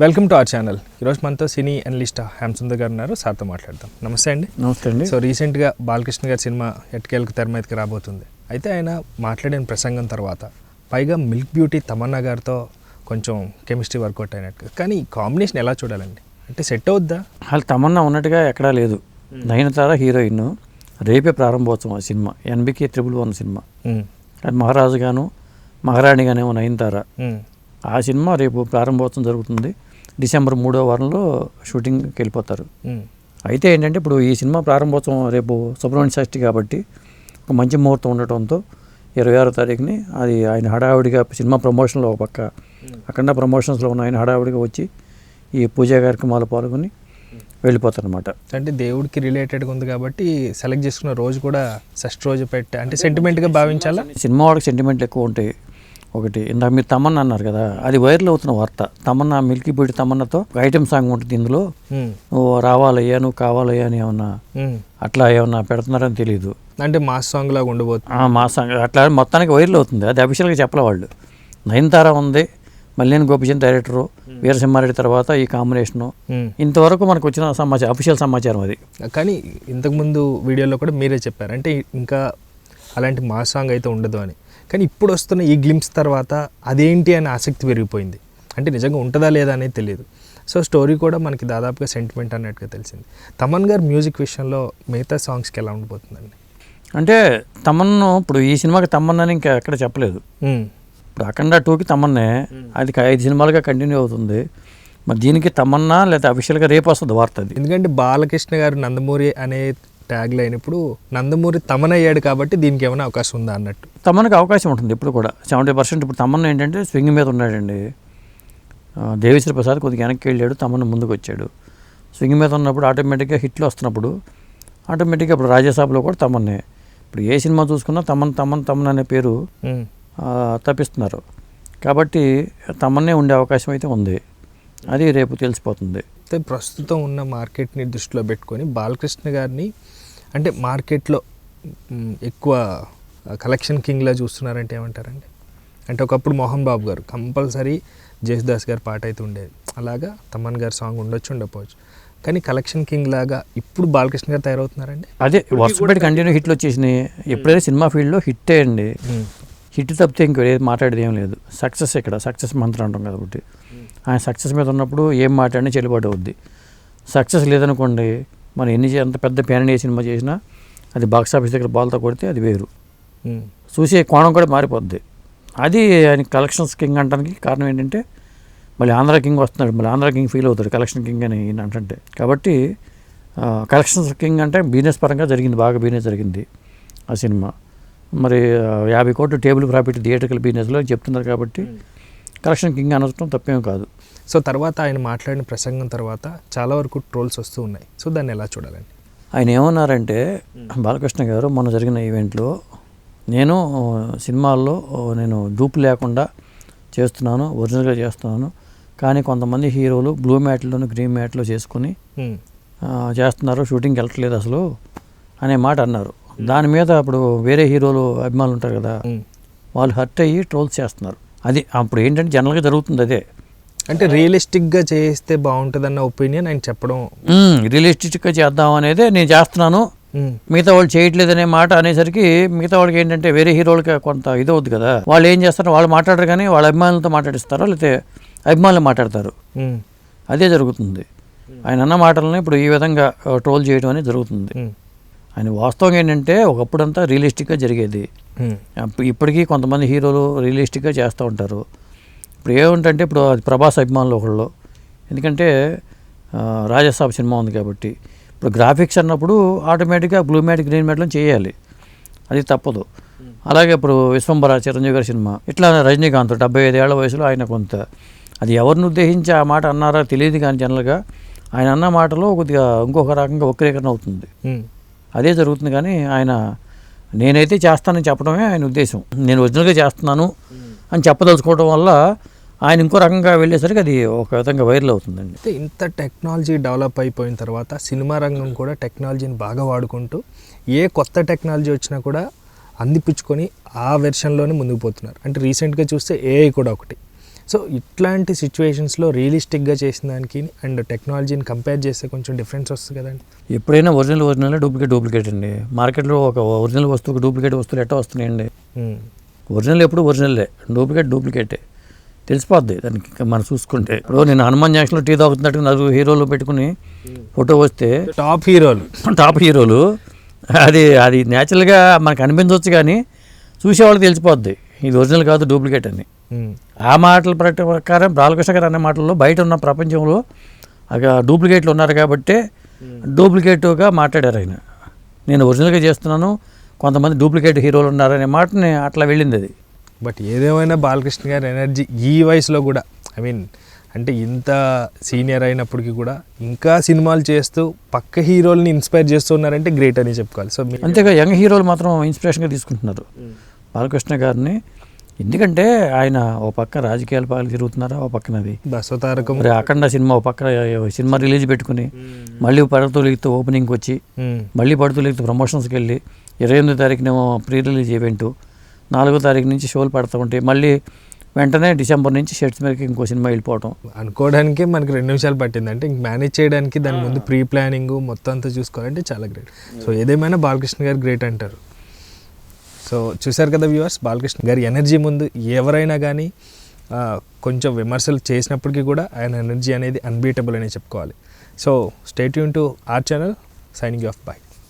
Welcome to our channel. ఈరోజు మనతో సినీ analyst Hemasundar గారు ఉన్నారు సార్తో మాట్లాడదాం. నమస్తే అండి. నమస్తే అండి. సో రీసెంట్గా బాలకృష్ణ గారి సినిమా ఎట్కేలకు తెర మీదకి రాబోతుంది. అయితే ఆయన మాట్లాడిన ప్రసంగం తర్వాత పైగా మిల్క్ బ్యూటీ తమన్నా గారితో కొంచెం కెమిస్ట్రీ వర్కౌట్ అయినట్టు. కానీ ఈ కాంబినేషన్ ఎలా చూడాలండి? అంటే సెట్ అవుద్దా? వాళ్ళు తమన్నా ఉన్నట్టుగా ఎక్కడా లేదు. నయనతార హీరోయిన్ రేపే ప్రారంభోత్సవం ఆ సినిమా. NBK triple one cinema. అది మహారాజు గాను మహారాణి గానేమో నయనతార ఆ సినిమా రేపు ప్రారంభోత్సవం జరుగుతుంది. డిసెంబర్ మూడో వారంలో షూటింగ్కి వెళ్ళిపోతారు. అయితే ఏంటంటే ఇప్పుడు ఈ సినిమా ప్రారంభోత్సవం రేపు సుబ్రహ్మణ్య షష్ఠి కాబట్టి ఒక మంచి ముహూర్తం ఉండటంతో ఇరవై ఆరో తారీఖుని అది ఆయన హడావుడిగా సినిమా ప్రమోషన్లో ఒక పక్క అఖండ ప్రమోషన్స్లో ఉన్న ఆయన హడావుడిగా వచ్చి ఈ పూజా కార్యక్రమాలు పాల్గొని వెళ్ళిపోతారనమాట అంటే దేవుడికి రిలేటెడ్గా ఉంది కాబట్టి సెలెక్ట్ చేసుకున్న రోజు కూడా షష్ఠ రోజు పెట్టే అంటే సెంటిమెంట్గా భావించాలా? సినిమా వాడికి సెంటిమెంట్లు ఎక్కువ ఉంటాయి ఒకటి. ఇందాక మీరు తమన్నా అన్నారు కదా అది వైరల్ అవుతున్న వార్త. తమన్నా మిల్కీ బీడి తమన్నాతో ఒక ఐటెం సాంగ్ ఉంటుంది ఇందులో. నువ్వు రావాలయ్యా నువ్వు కావాలయ్యా అని ఏమన్నా. అట్లా ఏమన్నా పెడుతున్నారని తెలియదు అంటే మాస్ సాంగ్ లాగా ఉండబోతుంది. మా సంగ అట్లా మొత్తానికి వైరల్ అవుతుంది. అది అఫీషియల్గా చెప్పలే వాళ్ళు. నయనతార ఉంది మల్లేని గోపిచంద్ డైరెక్టరు వీరసింహారెడ్డి తర్వాత ఈ కాంబినేషను. ఇంతవరకు మనకు వచ్చిన సమాచారం అఫీషియల్ సమాచారం అది. కానీ ఇంతకుముందు వీడియోలో కూడా మీరే చెప్పారు. అంటే ఇంకా అలాంటి మా సాంగ్ అయితే ఉండదు అని. కానీ ఇప్పుడు వస్తున్న ఈ గ్లిమ్స్ తర్వాత అదేంటి అని ఆసక్తి పెరిగిపోయింది. అంటే నిజంగా ఉంటుందా లేదా అనేది తెలియదు. సో స్టోరీ కూడా మనకి దాదాపుగా సెంటిమెంట్ అన్నట్టుగా తెలిసింది. తమన్ గారు మ్యూజిక్ విషయంలో మిగతా సాంగ్స్కి ఎలా ఉండిపోతుందండి అంటే తమన్ను ఇప్పుడు ఈ సినిమాకి తమ్మన్నని ఇంకా ఎక్కడ చెప్పలేదు. ఇప్పుడు అఖండ టూకి తమన్నే. అది ఐదు సినిమాలుగా కంటిన్యూ అవుతుంది. మరి దీనికి తమన్నా లేదా అఫీషియల్గా రేపు వస్తుంది వార్త అది. ఎందుకంటే బాలకృష్ణ గారు నందమూరి అనే ట్యాగ్ లైన్ ఇప్పుడు నందమూరి తమన్ అయ్యాడు కాబట్టి దీనికి ఏమైనా అవకాశం ఉందా అన్నట్టు. తమన్కి అవకాశం ఉంటుంది ఇప్పుడు కూడా. సెవెంటీ పర్సెంట్ ఇప్పుడు తమన్నా ఏంటంటే స్వింగ్ మీద ఉన్నాడండి. ఆ, దేవిశ్రీ ప్రసాద్ కొద్దిగా వెనక్కి వెళ్ళాడు తమన్న ముందుకు వచ్చాడు. స్వింగ్ మీద ఉన్నప్పుడు ఆటోమేటిక్గా హిట్లు వస్తున్నప్పుడు ఆటోమేటిక్గా ఇప్పుడు రాజ్యసభలో కూడా తమన్నే. ఇప్పుడు ఏ సినిమా చూసుకున్నా తమన్ తమన్ తమన్ అనే పేరు తప్పిస్తున్నారు. కాబట్టి తమన్నే ఉండే అవకాశం అయితే ఉంది. అది రేపు తెలిసిపోతుంది. అయితే ప్రస్తుతం ఉన్న మార్కెట్ని దృష్టిలో పెట్టుకొని బాలకృష్ణ గారిని అంటే మార్కెట్లో ఎక్కువ కలెక్షన్ కింగ్లా చూస్తున్నారంటే ఏమంటారండి? అంటే ఒకప్పుడు మోహన్ బాబు గారు కంపల్సరీ జేసుదాస్ గారి పాట అయితే ఉండేది. అలాగా తమన్ గారి సాంగ్ ఉండొచ్చు ఉండకపోవచ్చు. కానీ కలెక్షన్ కింగ్ లాగా ఇప్పుడు బాలకృష్ణ గారు తయారవుతున్నారండి? అదే వరుసపెట్టి కంటిన్యూ హిట్లు వచ్చేసినాయి. ఎప్పుడైనా సినిమా ఫీల్డ్లో హిట్టే అండి హిట్ తప్పితే ఇంకో ఏది మాట్లాడేది ఏం లేదు. సక్సెస్ ఇక్కడ సక్సెస్ మంత్రం అంటాం కాబట్టి. ఆయన సక్సెస్ మీద ఉన్నప్పుడు ఏం మాట్లాడినా చెల్లుబాటు అవుద్ది. సక్సెస్ లేదనుకోండి మనం ఎన్ని ఎంత పెద్ద ప్యాన్ ఏ సినిమా చేసినా అది బాక్స్ ఆఫీస్ దగ్గర బాల్తో కొడితే అది వేరు. చూసే కోణం కూడా మారిపోద్ది. అది ఆయన కలెక్షన్స్ కింగ్ అంటానికి కారణం ఏంటంటే మళ్ళీ ఆంధ్ర కింగ్ వస్తున్నాడు మళ్ళీ ఆంధ్ర కింగ్ ఫీల్ అవుతాడు కలెక్షన్ కింగ్ అని ఈయన అంటే కాబట్టి కలెక్షన్స్ కింగ్ అంటే బిజినెస్ పరంగా జరిగింది బాగా బిజినెస్ జరిగింది ఆ సినిమా. మరి యాభై కోట్లు టేబుల్ ప్రాఫిట్ థియేటర్కల్ బిజినెస్లో చెప్తున్నారు కాబట్టి కలెక్షన్ కింగ్ అనడం తప్పేం కాదు. సో తర్వాత ఆయన మాట్లాడిన ప్రసంగం తర్వాత చాలా వరకు ట్రోల్స్ వస్తూ ఉన్నాయి. సో దాన్ని ఎలా చూడాలండి? ఆయన ఏమన్నారంటే బాలకృష్ణ గారు మొన్న జరిగిన ఈవెంట్లో నేను సినిమాల్లో నేను డూప్ లేకుండా చేస్తున్నాను ఒరిజినల్గా చేస్తున్నాను. కానీ కొంతమంది హీరోలు బ్లూ మ్యాట్లోను గ్రీన్ మ్యాట్లో చేసుకుని చేస్తున్నారు షూటింగ్కి వెళ్ళట్లేదు అసలు అనే మాట అన్నారు. దాని మీద ఇప్పుడు వేరే హీరోలు అభిమానులు ఉంటారు కదా. వాళ్ళు హర్ట్ అయ్యి ట్రోల్స్ చేస్తున్నారు. అది అప్పుడు ఏంటంటే జనరల్గా జరుగుతుంది అదే. అంటే రియలిస్టిక్గా చేస్తే బాగుంటుందన్న ఒపీనియన్ ఆయన చెప్పడం. రియలిస్టిక్గా చేద్దాం అనేది నేను చేస్తున్నాను. మిగతా వాళ్ళు చేయట్లేదనే మాట అనేసరికి మిగతా వాళ్ళకి ఏంటంటే వేరే హీరోలకి కొంత ఇది అవుద్ది కదా. వాళ్ళు ఏం చేస్తారు వాళ్ళు మాట్లాడరు కానీ వాళ్ళ అభిమానులతో మాట్లాడిస్తారో? లేకపోతే అభిమానులు మాట్లాడతారు. అదే జరుగుతుంది. ఆయన అన్న మాటలను ఇప్పుడు ఈ విధంగా ట్రోల్ చేయడం అనేది జరుగుతుంది. ఆయన వాస్తవం ఏంటంటే ఒకప్పుడంతా రియలిస్టిక్గా జరిగేది. ఇప్పటికీ కొంతమంది హీరోలు రియలిస్టిక్గా చేస్తూ ఉంటారు. ఇప్పుడు ఏముంటంటే ఇప్పుడు అది ప్రభాస్ అభిమానులు ఒకళ్ళు. ఎందుకంటే రాజసాబ్ సినిమా ఉంది కాబట్టి. ఇప్పుడు గ్రాఫిక్స్ అన్నప్పుడు ఆటోమేటిక్గా బ్లూ మ్యాట్ గ్రీన్ మ్యాట్లో చేయాలి. అది తప్పదు. అలాగే ఇప్పుడు విశ్వంబర చిరంజీవి గారి సినిమా. ఇట్లా రజనీకాంత్ డెబ్బై ఐదేళ్ళ వయసులో ఆయన కొంత. అది ఎవరిని ఉద్దేశించి ఆ మాట అన్నారో తెలియదు కానీ జనరల్గా ఆయన అన్న మాటలో కొద్దిగా ఇంకొక రకంగా వక్రీకరణ అవుతుంది. అదే జరుగుతుంది కానీ ఆయన నేనైతే చేస్తానని చెప్పడమే ఆయన ఉద్దేశం. నేను ఒరిజినల్గా చేస్తున్నాను అని చెప్పదలుచుకోవడం వల్ల ఆయన ఇంకో రకంగా వెళ్ళేసరికి అది ఒక విధంగా వైరల్ అవుతుందండి. అయితే ఇంత టెక్నాలజీ డెవలప్ అయిపోయిన తర్వాత సినిమా రంగం కూడా టెక్నాలజీని బాగా వాడుకుంటూ ఏ కొత్త టెక్నాలజీ వచ్చినా కూడా అందిపుచ్చుకొని ఆ వెర్షన్లోనే ముందుకు పోతున్నారు. అంటే రీసెంట్గా చూస్తే ఏఐ కూడా ఒకటి. సో ఇట్లాంటి సిచ్యువేషన్స్లో రియలిస్టిక్గా చేసిన దానికి అండ్ టెక్నాలజీని కంపేర్ చేస్తే కొంచెం డిఫరెన్స్ వస్తుంది కదండి. ఎప్పుడైనా ఒరిజినల్ ఒరిజినల్ డూప్లికేట్ డూప్లికేట్ అండి. మార్కెట్లో ఒక ఒరిజినల్ వస్తువుకి డూప్లికేట్ వస్తువులు ఎట్లా వస్తున్నాయండి. ఒరిజినల్ ఎప్పుడు ఒరిజినల్లే డూప్లికేట్ డూప్లికేటే తెలిసిపోద్ది దానికి మనం చూసుకుంటే. ఇప్పుడు నేను హనుమాన్ జంక్షన్లో టీ తాగుతున్నట్టు నలుగురు హీరోలు పెట్టుకుని ఫోటో వస్తే టాప్ హీరోలు టాప్ హీరోలు అది అది న్యాచురల్గా మనకు అనిపించవచ్చు కానీ చూసేవాళ్ళకి తెలిసిపోద్ది. ఇది ఒరిజినల్ కాదు డూప్లికేట్ అని. ఆ మాటల ప్రకారం బాలకృష్ణ గారు అనే మాటల్లో బయట ఉన్న ప్రపంచంలో డూప్లికేట్లు ఉన్నారు కాబట్టే డూప్లికేట్గా మాట్లాడారు ఆయన. నేను ఒరిజినల్గా చేస్తున్నాను కొంతమంది డూప్లికేట్ హీరోలు ఉన్నారనే మాటని అట్లా వెళ్ళింది అది. బట్ ఏదేమైనా బాలకృష్ణ గారి ఎనర్జీ ఈ వయసులో కూడా ఐ మీన్ అంటే ఇంత సీనియర్ అయినప్పటికీ కూడా ఇంకా సినిమాలు చేస్తూ పక్క హీరోల్ని ఇన్స్పైర్ చేస్తున్నారంటే గ్రేట్ అని చెప్పుకోవాలి. సో అంతేగా యంగ్ హీరోలు మాత్రం ఇన్స్పిరేషన్గా తీసుకుంటున్నారు. బాలకృష్ణ గారిని ఎందుకంటే ఆయన ఓ పక్క రాజకీయాల పాలు తిరుగుతున్నారా ఓ పక్కనది బసవతారకం. మరి అఖండ సినిమా ఓ పక్క సినిమా రిలీజ్ పెట్టుకుని మళ్ళీ పడతూలిగితే ఓపెనింగ్కి వచ్చి. మళ్ళీ పడుతులిగితే ప్రమోషన్స్కి వెళ్ళి ఇరవై ఎనిమిదో తారీఖునేమో ప్రీ రిలీజ్ ఈవెంట్ నాలుగో తారీఖు నుంచి షోలు పడుతూ ఉంటాయి మళ్ళీ వెంటనే డిసెంబర్ నుంచి షర్ట్స్ మీదకి ఇంకో సినిమా వెళ్ళిపోవటం. అనుకోవడానికే మనకి రెండు నిమిషాలు పట్టింది. అంటే ఇంక మేనేజ్ చేయడానికి దాని ముందు ప్రీ ప్లానింగ్ మొత్తం అంతా చూసుకోవాలంటే చాలా గ్రేట్ సో ఏదేమైనా బాలకృష్ణ గారు గ్రేట్ అంటారు. సో చూశారు కదా వ్యూవర్స్ బాలకృష్ణ గారి ఎనర్జీ ముందు ఎవరైనా కానీ కొంచెం విమర్శలు చేసినప్పటికీ కూడా ఆయన ఎనర్జీ అనేది అన్బీటబుల్ అనే చెప్పుకోవాలి. So stay Yoon to our channel signing off bye